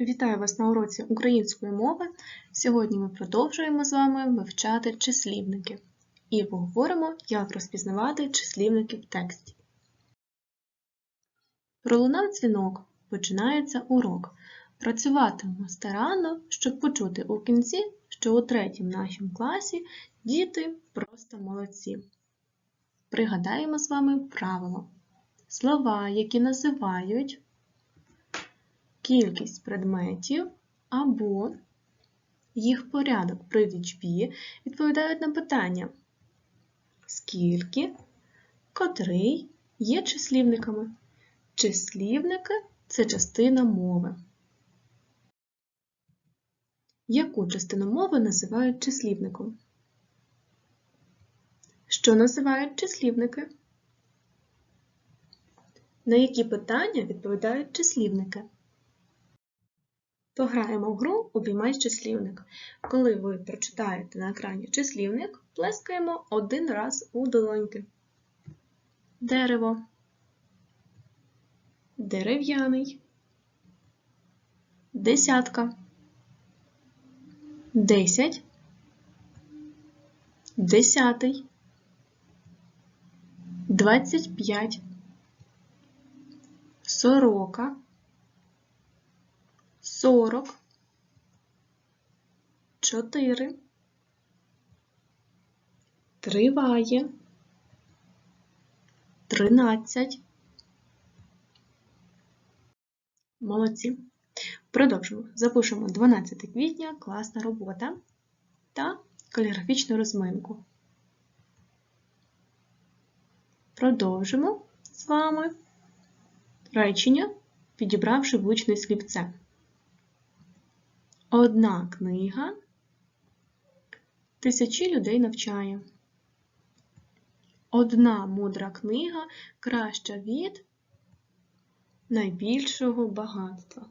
Вітаю вас на уроці української мови. Сьогодні ми продовжуємо з вами вивчати числівники і поговоримо, як розпізнавати числівники в тексті. Пролунав дзвінок, починається урок. Працюватимемо старанно, щоб почути у кінці, що у третім нашому класі діти просто молодці. Пригадаємо з вами правило. Слова, які називають кількість предметів або їх порядок при лічбі відповідають на питання, скільки, котрий є числівниками. Числівники це частина мови. Яку частину мови називають числівником? Що називають числівники? На які питання відповідають числівники? Пограємо в гру «Обіймай числівник». Коли ви прочитаєте на екрані числівник, плескаємо один раз у долоньки. Дерево. Дерев'яний. Десятка. Десять. Десятий. Двадцять п'ять. Сорока сорок, чотири, триває, тринадцять. Молодці. Продовжимо. Запишемо 12 квітня, класна робота та каліграфічну розминку. Продовжимо з вами речення, підібравши влучне слівце. Одна книга тисячі людей навчає. Одна мудра книга краща від найбільшого багатства.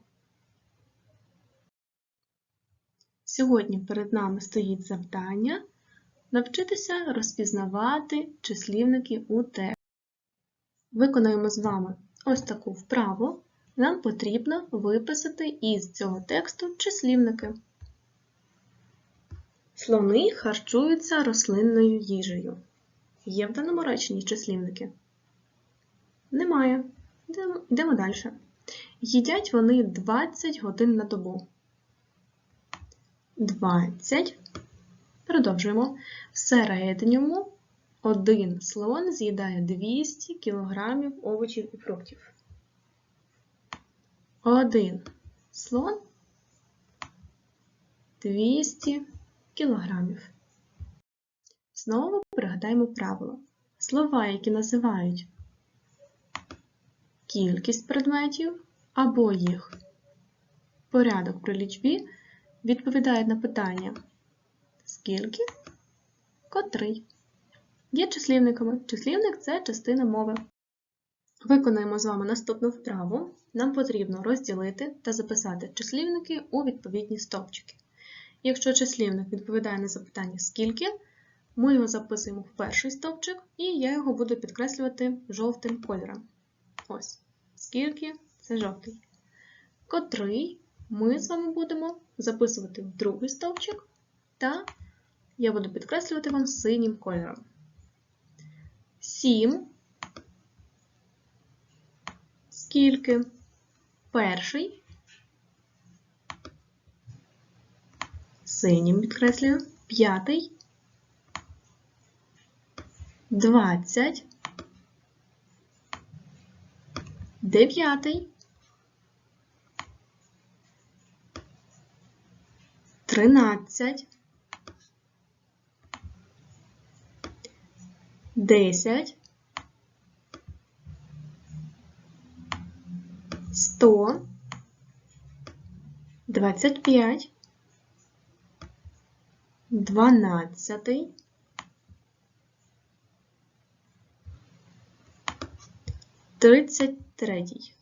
Сьогодні перед нами стоїть завдання навчитися розпізнавати числівники у тексті. Виконаємо з вами ось таку вправу нам потрібно виписати із цього тексту числівники. Слони харчуються рослинною їжею. Є в даному реченні числівники? Немає. Йдемо далі. Їдять вони 20 годин на добу. 20. Продовжуємо. В середньому один слон з'їдає 200 кг овочів і фруктів один слон 200 кілограмів. Знову пригадаємо правило. Слова, які називають кількість предметів або їх порядок при лічбі, відповідають на питання скільки, котрий. Є числівниками. Числівник це частина мови. Виконаємо з вами наступну вправу. Нам потрібно розділити та записати числівники у відповідні стовпчики. Якщо числівник відповідає на запитання скільки, ми його записуємо в перший стовпчик, і я його буду підкреслювати жовтим кольором. Ось, скільки це жовтий. Котрий ми з вами будемо записувати в другий стовпчик, та я буду підкреслювати вам синім кольором. Сім скільки перший, синім підкреслюю, п'ятий, двадцять, дев'ятий, тринадцять, десять, сто, двадцять п'ять, дванадцятий, тридцять третій.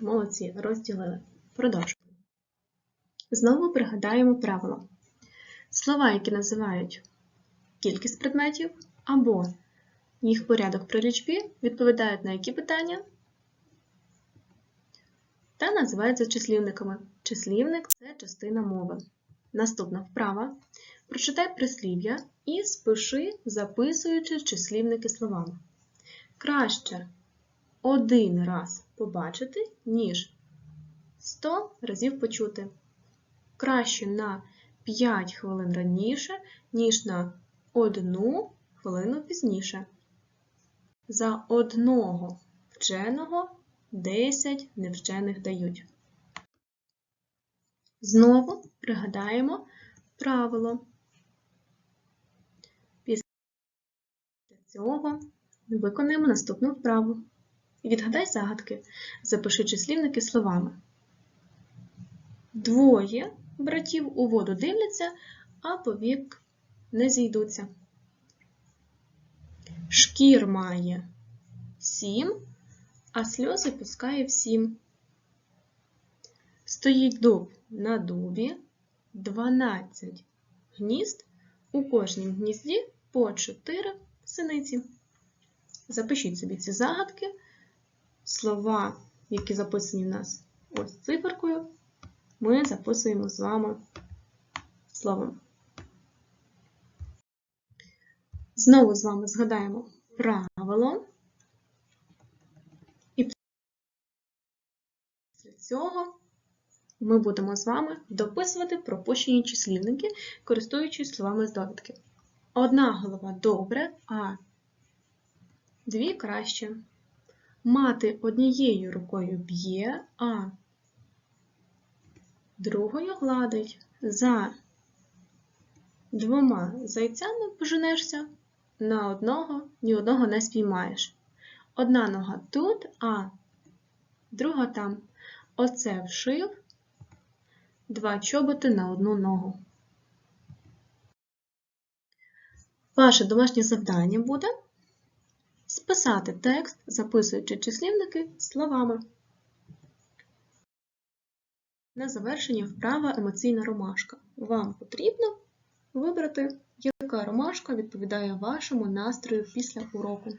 Молодці, розділили. Продовжуємо. Знову пригадаємо правило. Слова, які називають кількість предметів або їх порядок при лічбі, відповідають на які питання? Та називаються числівниками. Числівник це частина мови. Наступна вправа. Прочитай прислів'я і спиши, записуючи числівники словами. Краще один раз побачити, ніж 100 разів почути. Краще на 5 хвилин раніше, ніж на 1 хвилину пізніше. За одного вченого 10 невчених дають. Знову пригадаємо правило. Після цього виконуємо наступну вправу. Відгадай загадки, запиши числівники словами. Двоє братів у воду дивляться, а повік не зійдуться. Шкір має сім, а сльози пускає всім. Стоїть дуб на дубі, дванадцять гнізд, у кожнім гнізді по чотири синиці. Запишіть собі ці загадки, слова, які записані в нас ось циферкою, ми записуємо з вами словом. Знову з вами згадаємо правило. І після цього ми будемо з вами дописувати пропущені числівники, користуючись словами з довідки. Одна голова добре, а дві краще. Мати однією рукою б'є, а другою гладить. За двома зайцями поженешся, на одного ні одного не спіймаєш. Одна нога тут, а друга там. Оце вшив два чоботи на одну ногу. Ваше домашнє завдання буде списати текст, записуючи числівники словами. На завершення вправа емоційна ромашка. Вам потрібно вибрати, яка ромашка відповідає вашому настрою після уроку.